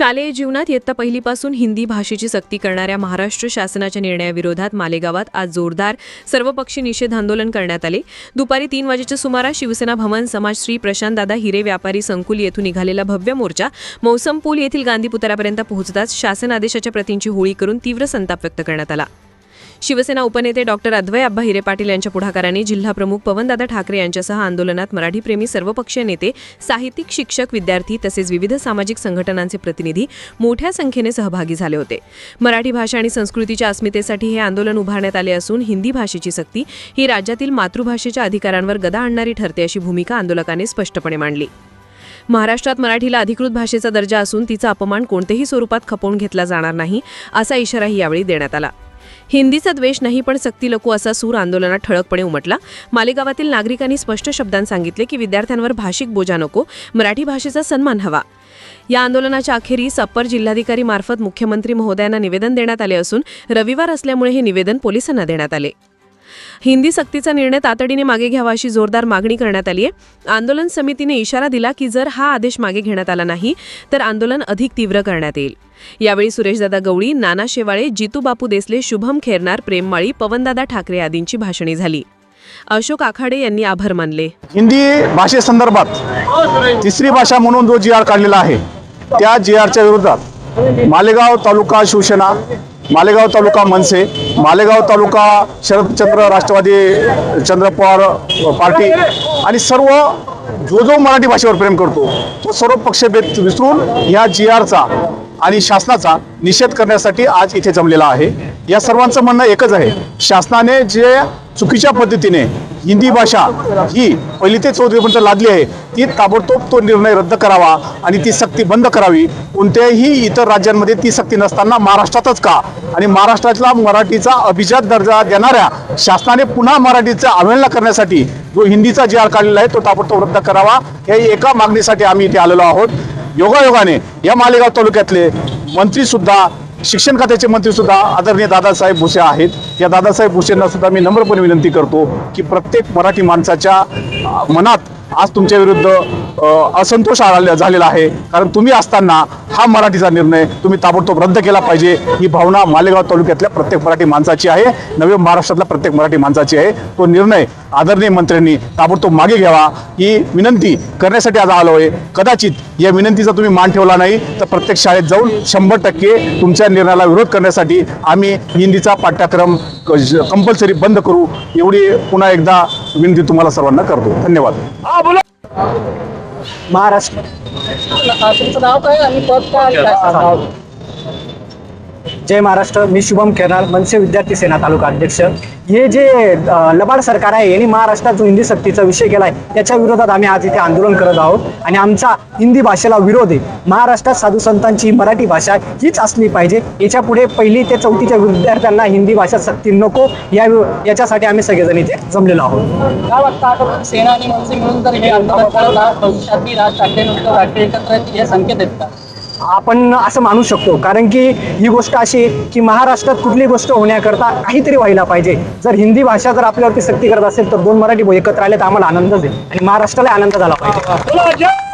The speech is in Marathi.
शालेय जीवनात इयत्ता पहिलीपासून हिंदी भाषेची सक्ती करणाऱ्या महाराष्ट्र शासनाच्या निर्णयाविरोधात मालेगावात आज जोरदार सर्वपक्षी निषेध आंदोलन करण्यात आले. दुपारी तीन वाजेच्या सुमारास शिवसेना भवन समाजश्री प्रशांतदादा हिरे व्यापारी संकुल येथून निघालेला भव्य मोर्चा मौसम पूल येथील गांधी पुतळ्यापर्यंत पोहोचताच शासन आदेशाच्या प्रतींची होळी करून तीव्र संताप व्यक्त करण्यात आला. शिवसेना उपनेते डॉक्टर अद्वय अब्बा हिरे पाटील यांच्या पुढाकाराने जिल्हाप्रमुख पवनदादा ठाकरे यांच्यासह आंदोलनात मराठीप्रेमी सर्वपक्षीय नेते साहित्यिक शिक्षक विद्यार्थी तसेच विविध सामाजिक संघटनांचे प्रतिनिधी मोठ्या संख्येने सहभागी झाले होते. मराठी भाषा आणि संस्कृतीच्या अस्मितेसाठी हे आंदोलन उभारण्यात आले असून हिंदी भाषेची सक्ती ही राज्यातील मातृभाषेच्या अधिकारांवर गदा आणणारी ठरते अशी भूमिका आंदोलकाने स्पष्टपणे मांडली. महाराष्ट्रात मराठीला अधिकृत भाषेचा दर्जा असून तिचा अपमान कोणत्याही स्वरूपात खपवून घेतला जाणार नाही असा इशाराही यावेळी देण्यात आला. हिंदीचा द्वेष नाही पण सक्ती नको असा सूर आंदोलनात ठळकपणे उमटला. मालेगावातील नागरिकांनी स्पष्ट शब्दांत सांगितले की विद्यार्थ्यांवर भाषिक बोजा नको मराठी भाषेचा सन्मान हवा. या आंदोलनाच्या अखेरीस अप्पर जिल्हाधिकारी मार्फत मुख्यमंत्री महोदयांना निवेदन देण्यात आले असून रविवार असल्यामुळे हे निवेदन पोलिसांना देण्यात आले. हिंदी सक्तीचा निर्णय तातडीने मागे घ्यावा अशी जोरदार मागणी करण्यात आली आहे. आंदोलन समितीने इशारा दिला की जर हा आदेश मागे घेण्यात आला नाही तर आंदोलन अधिक तीव्र करण्यात येईल. यावेळी सुरेशदादा गवळी नाना शेवाळे जितू बापू देसले शुभम खेरनार प्रेममाळी पवनदादा ठाकरे आदींची भाषणे झाली. अशोक आखाडे यांनी आभार मानले. हिंदी भाषेसंदर्भात तिसरी भाषा म्हणून जो जी आर काढलेला आहे त्या जी आरच्या विरोधात मालेगाव तालुका शिवसेना मालेगाव तालुका मनसे मालेगाव तालुका शरदचंद्र राष्ट्रवादी चंद्र पवार पार्टी आणि सर्व जो जो मराठी भाषेवर प्रेम करतो तो सर्व पक्षभेद विसरून ह्या जी आरचा आणि शासनाचा निषेध करण्यासाठी आज इथे जमलेला आहे. या सर्वांचं म्हणणं एकच आहे. शासनाने जे चुकीच्या पद्धतीने हिंदी भाषा ही पहिली ते चौथीपर्यंत लादली आहे. ती ताबडतोब तो निर्णय रद्द करावा आणि ती सक्ती बंद करावी. कोणत्याही इतर राज्यांमध्ये ती सक्ती नसताना महाराष्ट्रातच का? आणि महाराष्ट्रातला मराठीचा अभिजात दर्जा देणाऱ्या शासनाने पुन्हा मराठीचा अवहेलना करण्यासाठी जो हिंदीचा जी आर काढलेला आहे तो ताबडतोब रद्द करावा. हे एका मागणीसाठी आम्ही इथे आलेलो आहोत. योगायोगाने या मालेगाव तालुक्यातले मंत्रीसुद्धा शिक्षण खात्याचे मंत्री सुद्धा आदरणीय दादासाहेब भुसे आहेत. या दादासाहेब भुसेंना सुद्धा मी नम्रपणे विनंती करतो की प्रत्येक मराठी माणसाच्या मनात आज तुमच्या विरुद्ध असंतोष आला झालेला आहे. कारण तुम्ही असताना हा मराठीचा निर्णय तुम्ही ताबडतोब रद्द केला पाहिजे. ही भावना मालेगाव तालुक्यातल्या प्रत्येक मराठी माणसाची आहे. नवे महाराष्ट्रातल्या प्रत्येक मराठी माणसाची आहे. तो निर्णय आदरणीय मंत्र्यांनी ताबडतोब मागे घ्यावा. ही विनंती करण्यासाठी आज आलो आहे. कदाचित या विनंतीचा तुम्ही मान ठेवला नाही तर प्रत्येक शाळेत जाऊन शंभर टक्के तुमच्या निर्णयाला विरोध करण्यासाठी आम्ही हिंदीचा पाठ्यक्रम कंपल्सरी बंद करू. एवढी पुन्हा एकदा विनंती तुम्हाला सर्वांना करतो. धन्यवाद. महाराष्ट्र. तुमचं नाव काय? आणि पद काय? जय महाराष्ट्र मी शुभम खेरनार मनसे विद्यार्थी सेना तालुका अध्यक्ष. हे जे लबाड सरकार आहे यांनी महाराष्ट्रात जो हिंदी सक्तीचा विषय केला आहे त्याच्या विरोधात आम्ही आज इथे आंदोलन करत आहोत. आणि आमचा हिंदी भाषेला विरोध आहे. महाराष्ट्रात साधू संतांची मराठी भाषा हीच असली पाहिजे. याच्यापुढे पहिली ते चौथीच्या विद्यार्थ्यांना हिंदी भाषा सक्ती नको या याच्यासाठी आम्ही सगळेजण इथे जमलेलो आहोत. काय वाटतं सेना आणि मनसे मिळून तर हे आंदोलन राज ठाकरे एकत्र संकेत आहेत का? आपण असं मानू शकतो. कारण की ही गोष्ट अशी की महाराष्ट्रात कुठली गोष्ट होण्याकरता काहीतरी व्हायला पाहिजे. जर हिंदी भाषा जर आपल्यावरती सक्ती करत असेल तर दोन मराठी एकत्र आले तर आम्हाला आनंदच आहे. आणि महाराष्ट्राला आनंद झाला पाहिजे.